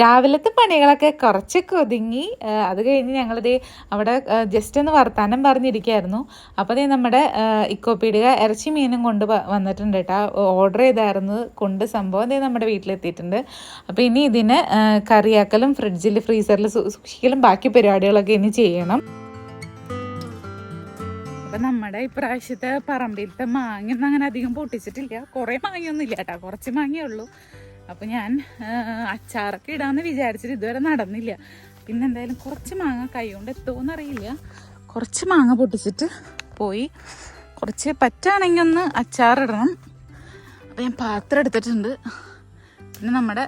രാവിലത്തെ പണികളൊക്കെ കുറച്ചൊക്കെ ഒതുങ്ങി അത് കഴിഞ്ഞ് ഞങ്ങളിത് അവിടെ ജസ്റ്റ് ഒന്ന് വർത്താനം പറഞ്ഞിരിക്കുകയായിരുന്നു അപ്പോൾ ദേ നമ്മുടെ ഇക്കോപ്പീടിക ഇറച്ചി മീനും കൊണ്ട് വന്നിട്ടുണ്ട് കേട്ടോ ഓർഡർ ചെയ്തായിരുന്നു കൊണ്ട് സംഭവം ദേ നമ്മുടെ വീട്ടിലെത്തിയിട്ടുണ്ട്. അപ്പോൾ ഇനി ഇതിന് കറിയാക്കലും ഫ്രിഡ്ജിൽ ഫ്രീസറിൽ സൂക്ഷിക്കലും ബാക്കി പരിപാടികളൊക്കെ ഇനി ചെയ്യണം. അപ്പം നമ്മുടെ ഇപ്രാവശ്യത്തെ പറമ്പിലത്തെ മാങ്ങ ഒന്നും അങ്ങനെ അധികം പൊട്ടിച്ചിട്ടില്ല. കുറേ മാങ്ങയൊന്നും ഇല്ല കേട്ടോ കുറച്ച് മാങ്ങയേ ഉള്ളൂ. അപ്പം ഞാൻ അച്ചാറൊക്കെ ഇടാമെന്ന് വിചാരിച്ചിട്ട് ഇതുവരെ നടന്നില്ല. പിന്നെ എന്തായാലും കുറച്ച് മാങ്ങ കൈ കൊണ്ട് എത്തുമോന്ന് അറിയില്ല. കുറച്ച് മാങ്ങ പൊട്ടിച്ചിട്ട് പോയി. കുറച്ച് പറ്റുകയാണെങ്കിൽ ഒന്ന് അച്ചാറിടണം അപ്പം ഞാൻ പാത്രം എടുത്തിട്ടുണ്ട്. പിന്നെ നമ്മുടെ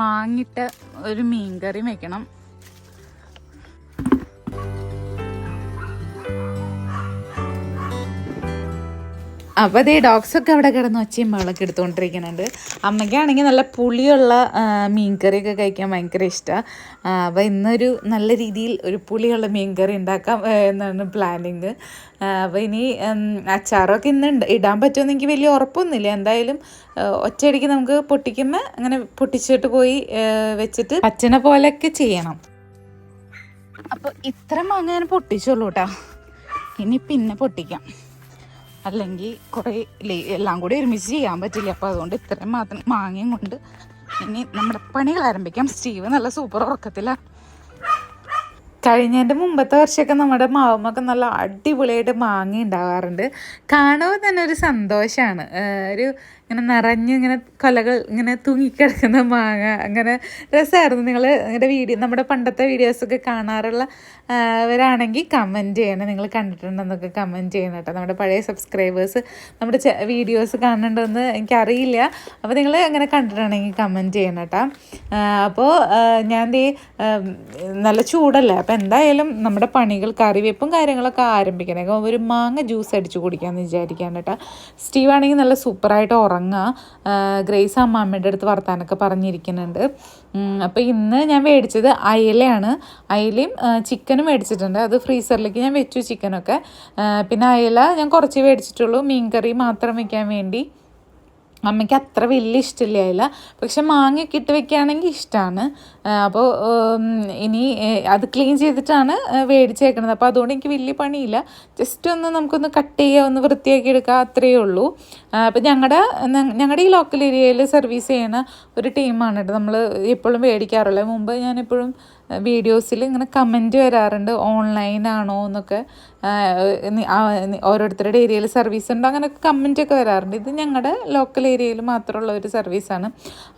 മാങ്ങിട്ട ഒരു മീൻ കറി വെക്കണം. അപ്പോൾ അതേ ഡോഗ്സ് ഒക്കെ അവിടെ കിടന്ന് ഒച്ചയും മകളൊക്കെ എടുത്തുകൊണ്ടിരിക്കുന്നുണ്ട്. അമ്മയ്ക്കാണെങ്കിൽ നല്ല പുളിയുള്ള മീൻകറിയൊക്കെ കഴിക്കാൻ ഭയങ്കര ഇഷ്ടമാണ് അപ്പോൾ ഇന്നൊരു നല്ല രീതിയിൽ ഒരു പുളിയുള്ള മീൻകറി ഉണ്ടാക്കാം എന്നാണ് പ്ലാനിങ് അപ്പോൾ ഇനി അച്ചാറൊക്കെ ഇന്ന് ഇടാൻ പറ്റുമെന്ന് എനിക്ക് വലിയ ഉറപ്പൊന്നുമില്ല. എന്തായാലും ഒറ്റയടിക്ക് നമുക്ക് പൊട്ടിക്കുമ്പോൾ അങ്ങനെ പൊട്ടിച്ചിട്ട് പോയി വെച്ചിട്ട് അച്ഛനെ പോലെയൊക്കെ ചെയ്യണം. അപ്പോൾ ഇത്ര മാങ്ങ ഞാൻ പൊട്ടിച്ചുള്ളൂ കേട്ടോ ഇനി പിന്നെ പൊട്ടിക്കാം. അല്ലെങ്കിൽ കുറേ എല്ലാം കൂടി ഒരുമിച്ച് ചെയ്യാൻ പറ്റില്ല? അപ്പോൾ അതുകൊണ്ട് ഇത്രയും മാത്രം മാങ്ങയും കൊണ്ട് ഇനി നമ്മുടെ പണികൾ ആരംഭിക്കാം. സ്റ്റീവ് നല്ല സൂപ്പർ ഉറക്കത്തിലാണ് കഴിഞ്ഞതിന്റെ മുമ്പത്തെ വർഷമൊക്കെ നമ്മുടെ മാവുമൊക്കെ നല്ല അടിപൊളിയായിട്ട് മാങ്ങ ഉണ്ടാവാറുണ്ട് കാണുമ്പോൾ തന്നെ ഒരു സന്തോഷമാണ് ഒരു ഇങ്ങനെ നിറഞ്ഞ് ഇങ്ങനെ കലകൾ ഇങ്ങനെ തൂങ്ങിക്കിടക്കുന്ന മാങ്ങ. അങ്ങനെ രസമായിരുന്നു. നിങ്ങൾ നിങ്ങളുടെ വീഡിയോ നമ്മുടെ പണ്ടത്തെ വീഡിയോസൊക്കെ കാണാറുള്ള വരാണെങ്കിൽ കമന്റ് ചെയ്യണം. നിങ്ങൾ കണ്ടിട്ടുണ്ടെന്നൊക്കെ കമന്റ് ചെയ്യണം കേട്ടോ. നമ്മുടെ പഴയ സബ്സ്ക്രൈബേഴ്സ് നമ്മുടെ വീഡിയോസ് കാണുന്നുണ്ടെന്ന് എനിക്കറിയില്ല. അപ്പോൾ നിങ്ങൾ അങ്ങനെ കണ്ടിട്ടുണ്ടെങ്കിൽ കമന്റ് ചെയ്യണം കേട്ടോ. അപ്പോൾ ഞാൻ ദേ നല്ല ചൂടല്ലേ? അപ്പോൾ എന്തായാലും നമ്മുടെ പണികൾ കറിവെപ്പും കാര്യങ്ങളൊക്കെ ആരംഭിക്കണേ. ഒരു മാങ്ങ ജ്യൂസ് അടിച്ച് കുടിക്കാമെന്ന് വിചാരിക്കാൻ കേട്ടോ. സ്റ്റീവാണെങ്കിൽ നല്ല സൂപ്പറായിട്ട് ഉറങ്ങുക ഗ്രേസ് അമ്മാമ്മയുടെ അടുത്ത് വർത്താനൊക്കെ പറഞ്ഞിരിക്കുന്നുണ്ട്. അപ്പോൾ ഇന്ന് ഞാൻ മേടിച്ചത് അയലയാണ്. അയലയും ചിക്കനും മേടിച്ചിട്ടുണ്ട്. അത് ഫ്രീസറിലേക്ക് ഞാൻ വെച്ചു ചിക്കനൊക്കെ. പിന്നെ അയല ഞാൻ കുറച്ച് മേടിച്ചിട്ടുള്ളൂ. മീൻ കറി മാത്രം വയ്ക്കാൻ വേണ്ടി. അമ്മയ്ക്ക് അത്ര വലിയ ഇഷ്ടമില്ല അതില പക്ഷെ മാങ്ങയൊക്കെ ഇട്ട് വെക്കുകയാണെങ്കിൽ ഇഷ്ടമാണ് അപ്പോൾ ഇനി അത് ക്ലീൻ ചെയ്തിട്ടാണ് മേടിച്ചേക്കണത് അപ്പോൾ അതുകൊണ്ട് എനിക്ക് വലിയ പണിയില്ല. ജസ്റ്റ് ഒന്ന് നമുക്കൊന്ന് കട്ട് ചെയ്യുക ഒന്ന് വൃത്തിയാക്കി എടുക്കുക അത്രയേ ഉള്ളൂ. അപ്പോൾ ഞങ്ങളുടെ ഞങ്ങളുടെ ഈ ലോക്കൽ ഏരിയയിൽ സർവീസ് ചെയ്യുന്ന ഒരു ടീമാണ് കേട്ടോ നമ്മൾ എപ്പോഴും മേടിക്കാറുള്ളത് മുമ്പ് ഞാനെപ്പോഴും വീഡിയോസിൽ ഇങ്ങനെ കമന്റ് വരാറുണ്ട് ഓൺലൈനാണോ എന്നൊക്കെ. ഓരോരുത്തരുടെ ഏരിയയിൽ സർവീസ് ഉണ്ടോ അങ്ങനെയൊക്കെ കമന്റ് ഒക്കെ വരാറുണ്ട്. ഇത് ഞങ്ങളുടെ ലോക്കൽ ഏരിയയിൽ മാത്രമുള്ള ഒരു സർവീസാണ്.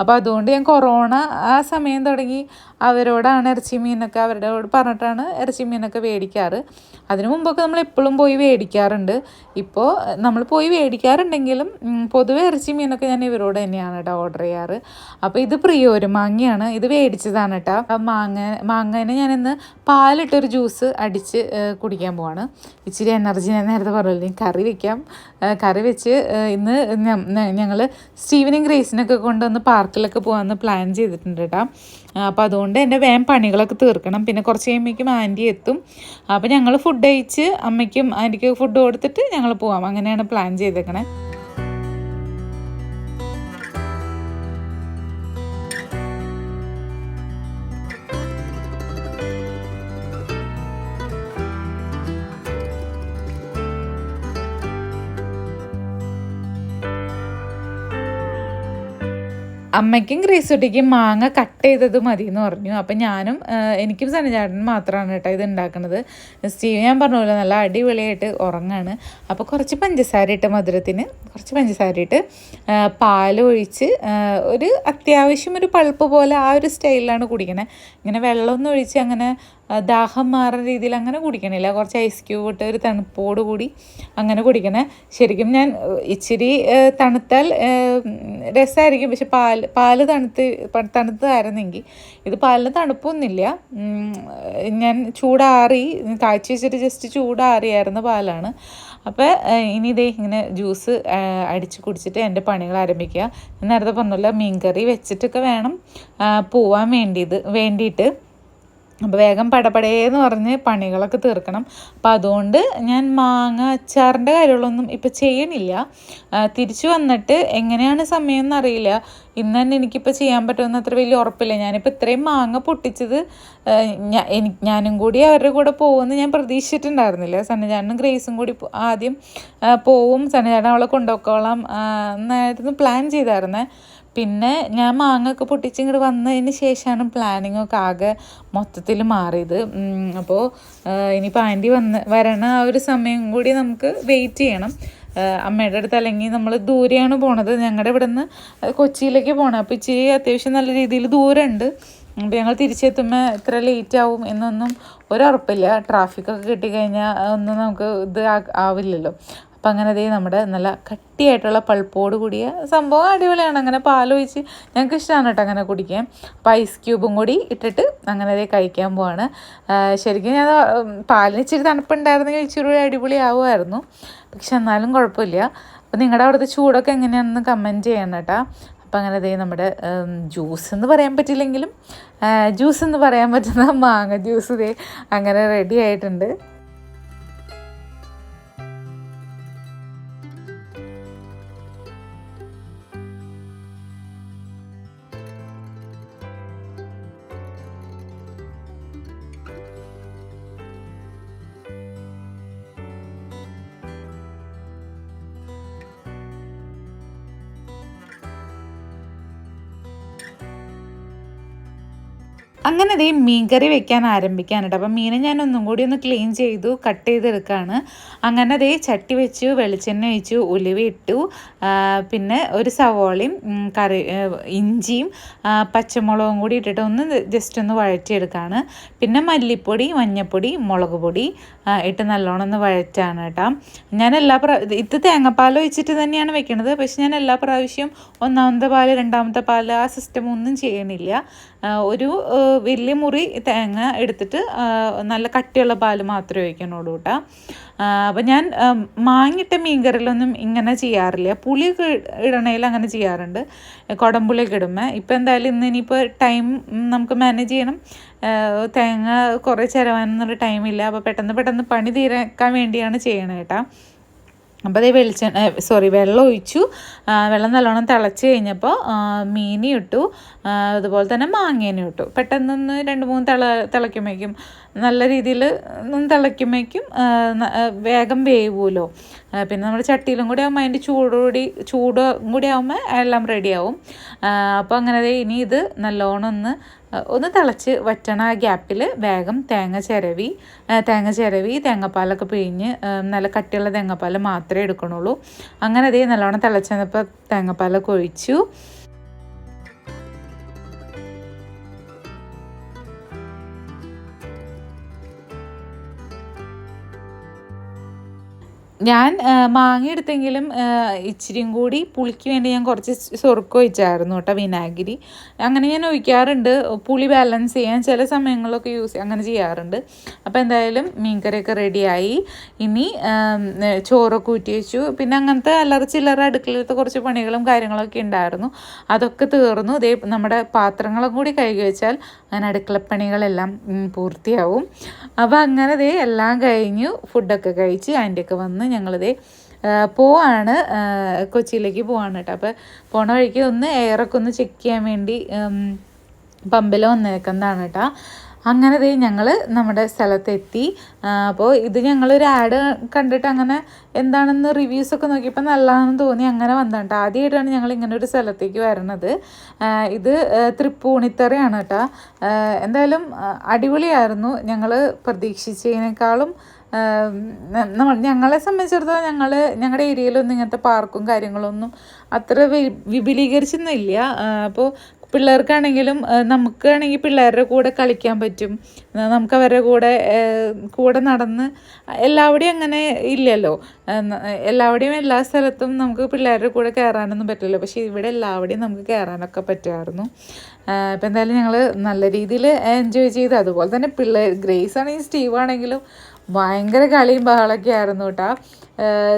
അപ്പോൾ അതുകൊണ്ട് ഞാൻ കൊറോണ ആ സമയം തുടങ്ങി അവരോടാണ് ഇറച്ചി മീനൊക്കെ അവരോട് പറഞ്ഞിട്ടാണ് ഇറച്ചി മീനൊക്കെ മേടിക്കാറ്. അതിനു മുമ്പൊക്കെ നമ്മൾ എപ്പോഴും പോയി മേടിക്കാറുണ്ട്. ഇപ്പോൾ നമ്മൾ പോയി മേടിക്കാറുണ്ടെങ്കിലും പൊതുവേ ഇറച്ചി മീനൊക്കെ ഞാൻ ഇവരോട് തന്നെയാണ് കേട്ടോ ഓർഡർ ചെയ്യാറ്. അപ്പോൾ ഇത് പ്രിയോര് മാങ്ങയാണ് ഇത് മേടിച്ചതാണ് കേട്ടോ. മാങ്ങ മാങ്ങേനെ ഞാനിന്ന് പാലിട്ടൊരു ജ്യൂസ് അടിച്ച് കുടിക്കാൻ പോവാണ്. ഇച്ചിരി എനർജി ഞാൻ നേരത്തെ പറഞ്ഞില്ലേ കറി വെക്കാം. കറി വെച്ച് ഇന്ന് ഞങ്ങൾ സ്റ്റീവനും ഗ്രേസിനൊക്കെ കൊണ്ടുവന്ന് പാർക്കിലൊക്കെ പോകാമെന്ന് പ്ലാൻ ചെയ്തിട്ടുണ്ട് കേട്ടോ അപ്പോൾ അതുകൊണ്ട് എന്റെ വേം പണികളൊക്കെ തീർക്കണം. പിന്നെ കുറച്ച് കഴിയുമ്പോഴേക്കും ആന്റി എത്തും. അപ്പോൾ ഞങ്ങൾ ഫുഡ് കഴിച്ച് അമ്മയ്ക്കും ആന്റിക്ക് ഫുഡ് കൊടുത്തിട്ട് ഞങ്ങൾ പോവാം. അങ്ങനെയാണ് പ്ലാൻ ചെയ്തേക്കണേ. അമ്മയ്ക്കും ഗ്രേസുട്ടിക്കും മാങ്ങ കട്ട് ചെയ്തത് മതി എന്ന് പറഞ്ഞു. അപ്പം ഞാനും എനിക്കും സനചാട്ടനും മാത്രമാണ് കേട്ടോ ഇത് ഉണ്ടാക്കുന്നത് സ്റ്റീവ് ഞാൻ പറഞ്ഞപോലെ നല്ല അടിപൊളിയായിട്ട് ഉറങ്ങാണ്. അപ്പോൾ കുറച്ച് പഞ്ചസാര ഇട്ട് മധുരത്തിന് കുറച്ച് പഞ്ചസാര ഇട്ട് പാലൊഴിച്ച് ഒരു അത്യാവശ്യം ഒരു പൾപ്പ് പോലെ ആ ഒരു സ്റ്റൈലിലാണ് കുടിക്കണേ. ഇങ്ങനെ വെള്ളമൊന്നും ഒഴിച്ച് അങ്ങനെ ദാഹം മാറുന്ന രീതിയിൽ അങ്ങനെ കുടിക്കണില്ല. കുറച്ച് ഐസ് ക്യൂബ് ഇട്ട് ഒരു തണുപ്പോട് കൂടി അങ്ങനെ കുടിക്കണേ. ശരിക്കും ഞാൻ ഇച്ചിരി തണുത്താൽ രസമായിരിക്കും പക്ഷെ പാൽ പാൽ തണുത്ത് തണുത്തതായിരുന്നെങ്കിൽ ഇത് പാലിന് തണുപ്പൊന്നുമില്ല. ഞാൻ ചൂടാറി കാഴ്ച വെച്ചിട്ട് ജസ്റ്റ് ചൂടാറിയായിരുന്ന പാലാണ്. അപ്പോൾ ഇനി ഇതേ ഇങ്ങനെ ജ്യൂസ് അടിച്ച് കുടിച്ചിട്ട് എന്റെ പണികൾ ആരംഭിക്കുക. നേരത്തെ പറഞ്ഞല്ലോ മീൻകറി വെച്ചിട്ടൊക്കെ വേണം പോവാൻ വേണ്ടിയത് വേണ്ടിയിട്ട്. അപ്പോൾ വേഗം പടപടേന്ന് പറഞ്ഞ് പണികളൊക്കെ തീർക്കണം. അപ്പം അതുകൊണ്ട് ഞാൻ മാങ്ങ അച്ചാറിന്റെ കാര്യങ്ങളൊന്നും ഇപ്പം ചെയ്യണില്ല. തിരിച്ചു വന്നിട്ട് എങ്ങനെയാണ് സമയം എന്നറിയില്ല ഇന്ന് തന്നെ എനിക്കിപ്പോൾ ചെയ്യാൻ പറ്റുമെന്ന് അത്ര വലിയ ഉറപ്പില്ല. ഞാനിപ്പോൾ ഇത്രയും മാങ്ങ പൊട്ടിച്ചത് ഞാനും കൂടി അവരുടെ കൂടെ പോകുമെന്ന് ഞാൻ പ്രതീക്ഷിച്ചിട്ടുണ്ടായിരുന്നില്ല. സന്നജാനും ഗ്രേസും കൂടി ആദ്യം പോവും. സന്നചാരൻ അവളെ കൊണ്ടുപോക്കോളാം എന്നായിരുന്നു പ്ലാൻ ചെയ്തായിരുന്നേ. പിന്നെ ഞാൻ മാങ്ങൊക്കെ പൊട്ടിച്ച് വന്നതിന് ശേഷമാണ് പ്ലാനിങ്ങൊക്കെ ആകെ മൊത്തത്തിൽ മാറിയത്. അപ്പോൾ ഇനിയിപ്പോൾ ആന്റി വന്ന് വരണ ആ ഒരു സമയം കൂടി നമുക്ക് വെയിറ്റ് ചെയ്യണം. അമ്മയുടെ അടുത്ത് അല്ലെങ്കിൽ നമ്മൾ ദൂരെയാണ് പോണത്. ഞങ്ങളുടെ ഇവിടെ നിന്ന് കൊച്ചിയിലേക്ക് പോകണം അപ്പോൾ ഇച്ചിരി അത്യാവശ്യം നല്ല രീതിയിൽ ദൂരമുണ്ട് അപ്പോൾ ഞങ്ങൾ തിരിച്ചെത്തുമ്പോൾ എത്ര ലേറ്റ് ആവും എന്നൊന്നും ഒരു ഒരുറപ്പില്ല ട്രാഫിക്കൊക്കെ കിട്ടിക്കഴിഞ്ഞാൽ ഒന്നും നമുക്ക് ഇത് ആവില്ലല്ലോ. അപ്പം അങ്ങനെ ദേ നമ്മുടെ നല്ല കട്ടിയായിട്ടുള്ള പൾപ്പോട് കൂടിയ സംഭവം അടിപൊളിയാണ്. അങ്ങനെ പാലൊഴിച്ച് ഞങ്ങൾക്ക് ഇഷ്ടമാണ് കേട്ടോ അങ്ങനെ കുടിക്കാൻ. അപ്പോൾ ഐസ് ക്യൂബും കൂടി ഇട്ടിട്ട് അങ്ങനെ ദേ കഴിക്കാൻ പോവാണ്. ശരിക്കും ഞാൻ പാലിന് ഇച്ചിരി തണുപ്പുണ്ടായിരുന്നെങ്കിൽ ഇച്ചിരി കൂടി അടിപൊളി ആവുമായിരുന്നു പക്ഷെ എന്നാലും കുഴപ്പമില്ല. അപ്പോൾ നിങ്ങളുടെ അവിടുത്തെ ചൂടൊക്കെ എങ്ങനെയാണെന്ന് കമന്റ് ചെയ്യണം കേട്ടോ. അപ്പം അങ്ങനെ ദേ നമ്മുടെ ജ്യൂസ് എന്ന് പറയാൻ പറ്റില്ലെങ്കിലും ജ്യൂസ് എന്ന് പറയാൻ പറ്റുന്ന മാങ്ങ ജ്യൂസ് ദേ അങ്ങനെ റെഡി ആയിട്ടുണ്ട്. അങ്ങനെ ദേ മീൻകറി വെക്കാൻ ആരംഭിക്കാനുണ്ട്. അപ്പം മീനെ ഞാൻ ഒന്നും കൂടി ഒന്ന് ക്ലീൻ ചെയ്തു കട്ട് ചെയ്തെടുക്കുകയാണ് അങ്ങനെ ദേ ചട്ടി വെച്ചു വെളിച്ചെണ്ണ ഒഴിച്ചു ഉലുവ ഇട്ടു. പിന്നെ ഒരു സവോളയും കറി ഇഞ്ചിയും പച്ചമുളകും കൂടി ഇട്ടിട്ട് ഒന്ന് ജസ്റ്റ് ഒന്ന് വഴറ്റിയെടുക്കുകയാണ് പിന്നെ മല്ലിപ്പൊടി മഞ്ഞൾപ്പൊടി മുളക് പൊടി ഇട്ട് നല്ലോണം ഒന്ന് വഴറ്റാണ് കേട്ടോ. ഞാൻ എല്ലാ പ്രാ ഇത് തേങ്ങാപ്പാൽ ഒഴിച്ചിട്ട് തന്നെയാണ് വെക്കുന്നത് പക്ഷെ ഞാൻ എല്ലാ പ്രാവശ്യവും ഒന്നാമത്തെ പാൽ രണ്ടാമത്തെ പാൽ ആ സിസ്റ്റം ഒന്നും ചെയ്യണില്ല. ഒരു വലിയ മുറി തേങ്ങ എടുത്തിട്ട് നല്ല കട്ടിയുള്ള പാൽ മാത്രമേ ഒഴിക്കണുള്ളൂ കേട്ടോ. അപ്പം ഞാൻ മാങ്ങിട്ട മീൻകറിയിലൊന്നും ഇങ്ങനെ ചെയ്യാറില്ല. പുളി ഇടണേൽ അങ്ങനെ ചെയ്യാറുണ്ട്. കുടംപുളിയൊക്കെ ഇടുമ്പോൾ ഇപ്പം എന്തായാലും ഇന്ന് ഇനിയിപ്പോൾ ടൈം നമുക്ക് മാനേജ് ചെയ്യണം. തേങ്ങ കുറേ ചിലവാനൊന്നുള്ള ടൈമില്ല. അപ്പോൾ പെട്ടെന്ന് പെട്ടെന്ന് പണി തീരാക്കാൻ വേണ്ടിയാണ് കേട്ടോ. അപ്പോൾ അതേ വെളിച്ചെണ്ണ സോറി വെള്ളം ഒഴിച്ചു വെള്ളം നല്ലോണം തിളച്ച് കഴിഞ്ഞപ്പോൾ മീനി ഇട്ടു അതുപോലെ തന്നെ മാങ്ങേനും ഇട്ടു പെട്ടെന്നൊന്ന് രണ്ട് മൂന്ന് തിള തിളയ്ക്കുമ്പോഴേക്കും നല്ല രീതിയിൽ തിളയ്ക്കുമ്പോഴേക്കും വേഗം വേവുമല്ലോ. പിന്നെ നമ്മുടെ ചട്ടിയിലും കൂടി ആകുമ്പോൾ അതിന്റെ ചൂടോടി ചൂടും കൂടി ആകുമ്പോൾ എല്ലാം റെഡിയാവും അപ്പോൾ അങ്ങനെ ഇനി ഇത് നല്ലോണം ഒന്ന് ഒന്ന് തിളച്ച് വറ്റണ ഗ്യാപ്പിൽ വേഗം തേങ്ങ ചിരവി തേങ്ങ ചിരവി തേങ്ങാപ്പാലൊക്കെ പിഴിഞ്ഞ് നല്ല കട്ടിയുള്ള തേങ്ങാപ്പാൽ മാത്രമേ എടുക്കണുള്ളൂ. അങ്ങനെ അതേ നല്ലോണം തിളച്ചപ്പോൾ തേങ്ങാപ്പാലൊക്കെ ഒഴിച്ചു. ഞാൻ മാങ്ങ എടുത്തെങ്കിലും ഇച്ചിരിയും കൂടി പുളിക്ക് വേണ്ടി ഞാൻ കുറച്ച് സ്വർക്കം ഒഴിച്ചായിരുന്നു കേട്ടോ വിനാഗിരി. അങ്ങനെ ഞാൻ ഒഴിക്കാറുണ്ട്. പുളി ബാലൻസ് ചെയ്യാൻ ചില സമയങ്ങളിലൊക്കെ യൂസ് അങ്ങനെ ചെയ്യാറുണ്ട്. അപ്പോൾ എന്തായാലും മീൻകറിയൊക്കെ റെഡിയായി. ഇനി ചോറൊക്കെ ഊറ്റി വെച്ചു. പിന്നെ അങ്ങനത്തെ അല്ലറ ചില്ലറ അടുക്കളയിലത്തെ കുറച്ച് പണികളും കാര്യങ്ങളൊക്കെ ഉണ്ടായിരുന്നു. അതൊക്കെ തീർന്നു. ഇതേ നമ്മുടെ പാത്രങ്ങളും കൂടി കഴുകി വെച്ചാൽ അങ്ങനെ അടുക്കളപ്പണികളെല്ലാം പൂർത്തിയാവും. അപ്പോൾ അങ്ങനെ ദേ എല്ലാം കഴിഞ്ഞു ഫുഡൊക്കെ കഴിച്ച് ആന്റിയൊക്കെ വന്ന് ഞങ്ങളിതേ പോവാണ് കൊച്ചിയിലേക്ക് പോവാണ് കേട്ടോ. അപ്പോൾ പോണ വഴിക്ക് ഒന്ന് എയറൊക്കെ ഒന്ന് ചെക്ക് ചെയ്യാൻ വേണ്ടി പമ്പിൽ വന്നേക്കുന്നതാണ് കേട്ടോ. അങ്ങനെ ദേ ഞങ്ങൾ നമ്മുടെ സ്ഥലത്തെത്തി. അപ്പോൾ ഇത് ഞങ്ങളൊരു ആഡ് കണ്ടിട്ട് അങ്ങനെ എന്താണെന്ന് റിവ്യൂസൊക്കെ നോക്കിയപ്പോൾ നല്ലതാണെന്ന് തോന്നി. അങ്ങനെ വന്നിട്ട് ആദ്യമായിട്ടാണ് ഞങ്ങൾ ഇങ്ങനെ ഒരു സ്ഥലത്തേക്ക് വരണത്. ഇത് തൃപ്പൂണിത്തറയാണ് കേട്ടോ. എന്തായാലും അടിപൊളിയായിരുന്നു. ഞങ്ങൾ പ്രതീക്ഷിച്ചതിനേക്കാളും നമ്മൾ ഞങ്ങളെ സംബന്ധിച്ചിടത്തോളം ഞങ്ങൾ ഞങ്ങളുടെ ഏരിയയിലൊന്നും ഇങ്ങനത്തെ പാർക്കും കാര്യങ്ങളൊന്നും അത്ര വിപുലീകരിച്ചൊന്നും ഇല്ല അപ്പോൾ പിള്ളേർക്കാണെങ്കിലും നമുക്കാണെങ്കിൽ പിള്ളേരുടെ കൂടെ കളിക്കാൻ പറ്റും. നമുക്ക് അവരുടെ കൂടെ കൂടെ നടന്ന് എല്ലാവിടെയും അങ്ങനെ ഇല്ലല്ലോ. എല്ലാവിടെയും എല്ലാ സ്ഥലത്തും നമുക്ക് പിള്ളേരുടെ കൂടെ കയറാനൊന്നും പറ്റില്ല പക്ഷേ ഇവിടെ എല്ലാവിടെയും നമുക്ക് കയറാനൊക്കെ പറ്റുമായിരുന്നു. ഇപ്പം എന്തായാലും ഞങ്ങൾ നല്ല രീതിയിൽ എൻജോയ് ചെയ്ത് അതുപോലെ തന്നെ പിള്ളേർ ഗ്രേസ് ആണെങ്കിലും സ്റ്റീവ് ആണെങ്കിലും ഭയങ്കര കളിയും ബഹളമൊക്കെ ആയിരുന്നു കേട്ടോ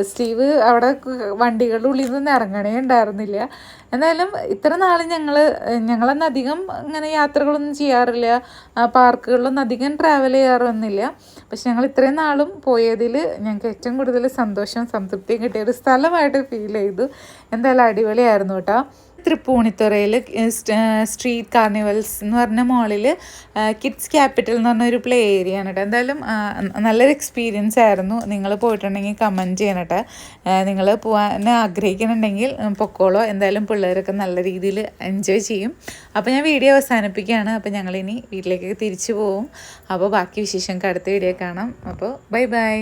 സ്റ്റീവ് അവിടെ വണ്ടികളുടെ ഉള്ളിൽ നിന്ന് ഇറങ്ങണേ ഉണ്ടായിരുന്നില്ല. എന്നാലും ഇത്ര നാൾ ഞങ്ങൾ ഞങ്ങളന്ന് അധികം ഇങ്ങനെ യാത്രകളൊന്നും ചെയ്യാറില്ല. പാർക്കുകളിലൊന്നും അധികം ട്രാവൽ ചെയ്യാറൊന്നുമില്ല. പക്ഷെ ഞങ്ങൾ ഇത്രയും നാളും പോയതിൽ ഞങ്ങൾക്ക് ഏറ്റവും കൂടുതൽ സന്തോഷവും സംതൃപ്തിയും കിട്ടിയ ഒരു സ്ഥലമായിട്ട് ഫീൽ ചെയ്തു. എന്തായാലും അടിപൊളിയായിരുന്നു കേട്ടോ തൃപ്പൂണിത്തുറയിൽ സ്ട്രീറ്റ് കാർണിവൽസ് എന്ന് പറഞ്ഞ മോളിൽ കിഡ്സ് ക്യാപിറ്റൽ എന്ന് പറഞ്ഞ ഒരു പ്ലേ ഏരിയ ആണ് കേട്ടോ എന്തായാലും നല്ലൊരു എക്സ്പീരിയൻസ് ആയിരുന്നു. നിങ്ങൾ പോയിട്ടുണ്ടെങ്കിൽ കമന്റ് ചെയ്യണം കേട്ടോ നിങ്ങൾ പോകാൻ ആഗ്രഹിക്കുന്നുണ്ടെങ്കിൽ പൊക്കോളോ. എന്തായാലും പിള്ളേരൊക്കെ നല്ല രീതിയിൽ എൻജോയ് ചെയ്യും. അപ്പോൾ ഞാൻ വീഡിയോ അവസാനിപ്പിക്കുകയാണ്. അപ്പോൾ ഞങ്ങളിനി വീട്ടിലേക്ക് തിരിച്ചു പോവും. അപ്പോൾ ബാക്കി വിശേഷം അടുത്ത വീഡിയോ കാണാം. അപ്പോൾ ബൈ ബൈ